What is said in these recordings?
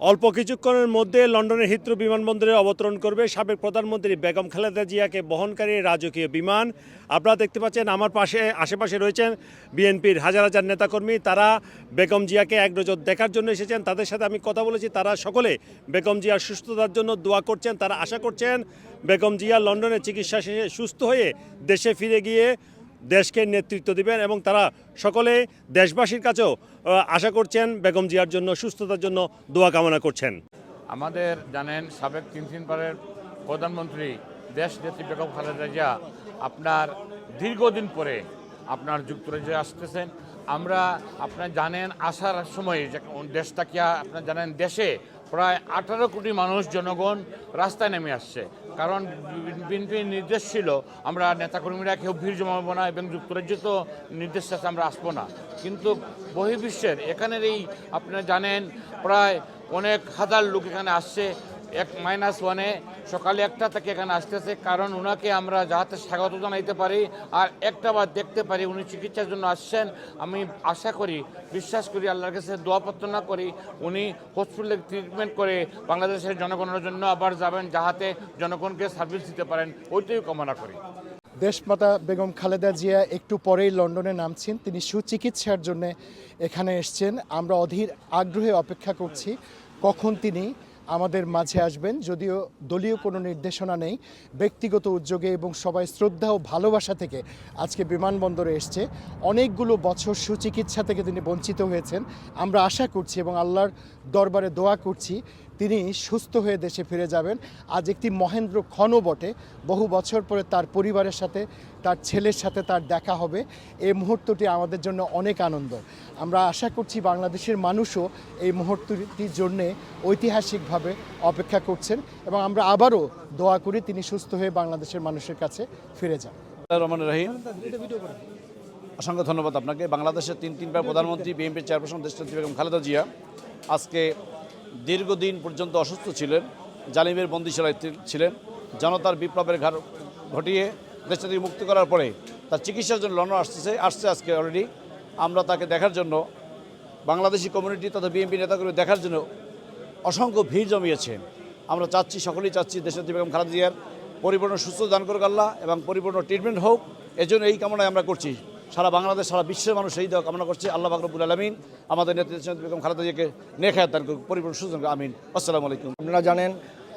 অল্প কিছুক্ষণের মধ্যে লন্ডনের হিথ্রো বিমানবন্দরে অবতরণ করবে সাবেক প্রধানমন্ত্রী বেগম খালেদা জিয়াকে বহনকারী রাজকীয় বিমান। আপনারা দেখতে পাচ্ছেন আমার পাশে, আশেপাশে রয়েছেন বিএনপির হাজার হাজার নেতাকর্মী। তারা বেগম জিয়াকে এক নজর দেখার জন্য এসেছেন। তাদের সাথে আমি কথা বলেছি। তারা সকলে বেগম জিয়ার সুস্থতার জন্য দোয়া করছেন। তারা আশা করছেন বেগম জিয়া লন্ডনে চিকিৎসা শেষে সুস্থ হয়ে দেশে ফিরে গিয়ে দেশকে নেতৃত্ব দিবেন এবং তারা সকলে দেশবাসীর কাছেও আশা করছেন বেগম জিয়ার জন্য, সুস্থতার জন্য দোয়া কামনা করছেন। আমাদের জানেন সাবেক তিন তিনবারের প্রধানমন্ত্রী দেশ নেত্রী বেগম খালেদা জিয়া আপনার দীর্ঘদিন পরে আপনার যুক্তরাজ্যে আসতেছেন। আমরা আপনার জানেন আসার সময় যে দেশটাকে আপনার জানেন দেশে প্রায় আঠারো কোটি মানুষ জনগণ রাস্তায় নেমে আসছে। কারণ বিএনপির নির্দেশ ছিল, আমরা নেতাকর্মীরা কেউ ভিড় জমাবো না এবং যুক্তরাজ্য তো নির্দেশ আছে, আমরা আসব না। কিন্তু বহির্বিশ্বের, এখানের এই আপনারা জানেন, প্রায় অনেক হাজার লোক এখানে আসছে, এক মাইনাস ওয়ানে সকালে একটা থেকে এখানে আসতেছে, কারণ ওনাকে আমরা যাতে স্বাগত জানাইতে পারি আর একটা বার দেখতে পারি, উনি চিকিৎসার জন্য আসছেন। আমি আশা করি, বিশ্বাস করি, আল্লাহর কাছে দোয়া প্রার্থনা করি, উনি হসপিটালে ট্রিটমেন্ট করে বাংলাদেশের জনগণের জন্য আবার যাবেন, যাহাতে জনগণকে সার্ভিস দিতে পারেন, ওইটাই কামনা করি। দেশমাতা বেগম খালেদা জিয়া একটু পরেই লন্ডনে নামছেন। তিনি সুচিকিৎসার জন্য এখানে এসছেন। আমরা অধীর আগ্রহে অপেক্ষা করছি কখন তিনি আমাদের মাঝে আসবেন, যদিও দলীয় কোনো নির্দেশনা নেই। ব্যক্তিগত উদ্যোগে এবং সবাই শ্রদ্ধা ও ভালোবাসা থেকে আজকে বিমানবন্দরে এসছে। অনেকগুলো বছর সুচিকিৎসা থেকে তিনি বঞ্চিত হয়েছেন। আমরা আশা করছি এবং আল্লাহর দরবারে দোয়া করছি তিনি সুস্থ হয়ে দেশে ফিরে যাবেন। আজ একটি মহেন্দ্র ক্ষণ বটে। বহু বছর পরে তার পরিবারের সাথে, তার ছেলের সাথে তার দেখা হবে। এই মুহূর্তটি আমাদের জন্য অনেক আনন্দ। আমরা আশা করছি বাংলাদেশের মানুষও এই মুহূর্তটির জন্যে ঐতিহাসিকভাবে অপেক্ষা করছেন এবং আমরা আবারও দোয়া করি তিনি সুস্থ হয়ে বাংলাদেশের মানুষের কাছে ফিরে যান। রহমান রহিম। অসংখ্য ধন্যবাদ আপনাকে। বাংলাদেশের তিন তিনবার প্রধানমন্ত্রী, বিএনপির চেয়ারপারসন বেগম খালেদা জিয়া। আজকে দীর্ঘদিন পর্যন্ত অসুস্থ ছিলেন, জালিমের বন্দিশালায় ছিলেন। জনতার বিপ্লবের ঘাট ঘটিয়ে দেশটা থেকে মুক্ত করার পরে তার চিকিৎসার জন্য লন্ডন আসতেছে, আসছে আজকে অলরেডি আমরা তাকে দেখার জন্য, বাংলাদেশি কমিউনিটি তথা বিএনপি নেতাগুলো দেখার জন্য অসংখ্য ভিড় জমিয়েছেন আমরা চাচ্ছি, সকলেই চাচ্ছি দেশনেত্রী বেগম খালেদা জিয়ার পরিপূর্ণ সুস্থ দান করুক আল্লাহ এবং পরিপূর্ণ ট্রিটমেন্ট হোক। এজন্য এই কামনায় আমরা করছি। সারা বাংলাদেশ, সারা বিশ্বের মানুষ এই দেওয়া কামনা করছে। আল্লাহ বাকরবুল আলমিন আমাদের দেশনেত্রী বেগম খালেদা জিয়াকে নেখায়াত দান করুক, পরিপূর্ণ করুক। আমিন। আসসালামু আলাইকুম। আপনারা জানেন,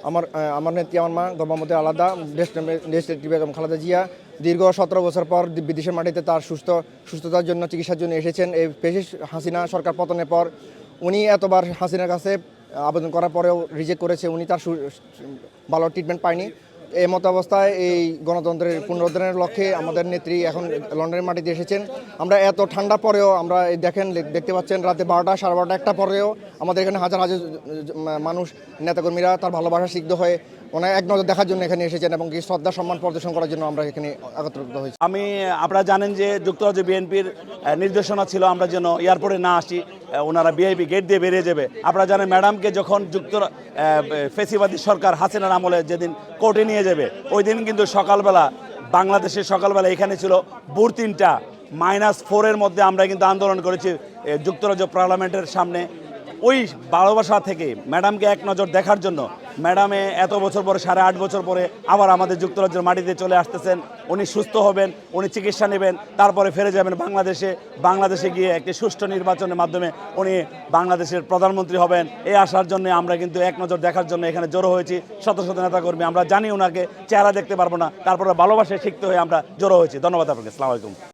আমার আমার নেত্রী, আমার মা গর্ভমতে আলাদা নেত্রী বেগম খালেদা জিয়া। দীর্ঘ সতেরো বছর পর বিদেশের মাটিতে তার সুস্থ, সুস্থতার জন্য, চিকিৎসার জন্য এসেছেন। এই পেশি হাসিনা সরকার পতনের পর উনি এতবার হাসিনার কাছে আবেদন করার পরেও রিজেক্ট করেছে। উনি তার ভালো ট্রিটমেন্ট পায়নি। এই মতো অবস্থায় এই গণতন্ত্রের পুনরুদ্ধারের লক্ষ্যে আমাদের নেত্রী এখন লন্ডনের মাটিতে এসেছেন। আমরা এত ঠান্ডা পরেও আমরা দেখেন দেখতে পাচ্ছেন রাতে বারোটা, সাড়ে বারোটা একটা পরেও আমাদের এখানে হাজার হাজার মানুষ, নেতাকর্মীরা তার ভালোবাসা সিদ্ধ হয়ে ওনার এক নজর দেখার জন্য এখানে এসেছেন এবং শ্রদ্ধা, সম্মান প্রদর্শন করার জন্য আমরা এখানে একত্রিত হয়েছি। আমি, আপনারা জানেন যে যুক্তরাজ্য বিএনপির নির্দেশনা ছিল আমরা যেন এয়ারপোর্টে না আসি। ওনারা বিআইপি গেট দিয়ে বেরিয়ে যাবে। আপনারা জানেন ম্যাডামকে যখন যুক্ত ফেসিবাদী সরকার হাসিনার আমলে যেদিন কোর্টে নিয়ে যাবে, ওই দিন কিন্তু সকালবেলা, বাংলাদেশের সকালবেলা এখানে ছিল বুর তিনটা, মাইনাস ফোরের মধ্যে আমরা কিন্তু আন্দোলন করেছি যুক্তরাজ্য পার্লামেন্টের সামনে। ওই ভালোবাসা থেকে ম্যাডামকে এক নজর দেখার জন্য ম্যাডামে এত বছর পরে, সাড়ে আট বছর পরে আবার আমাদের যুক্তরাজ্যের মাটিতে চলে আসতেছেন। উনি সুস্থ হবেন, উনি চিকিৎসা নেবেন, তারপরে ফিরে যাবেন বাংলাদেশে। বাংলাদেশে গিয়ে একটি সুষ্ঠু নির্বাচনের মাধ্যমে উনি বাংলাদেশের প্রধানমন্ত্রী হবেন। এই আসার জন্য আমরা কিন্তু এক নজর দেখার জন্য এখানে জড়ো হয়েছি। শত শত নেতাকর্মী, আমরা জানি ওনাকে চেহারা দেখতে পারব না। তারপরে ভালোবাসায় শিখতে হয়ে আমরা জড়ো হয়েছি। ধন্যবাদ আপনাকে আলাইকুম।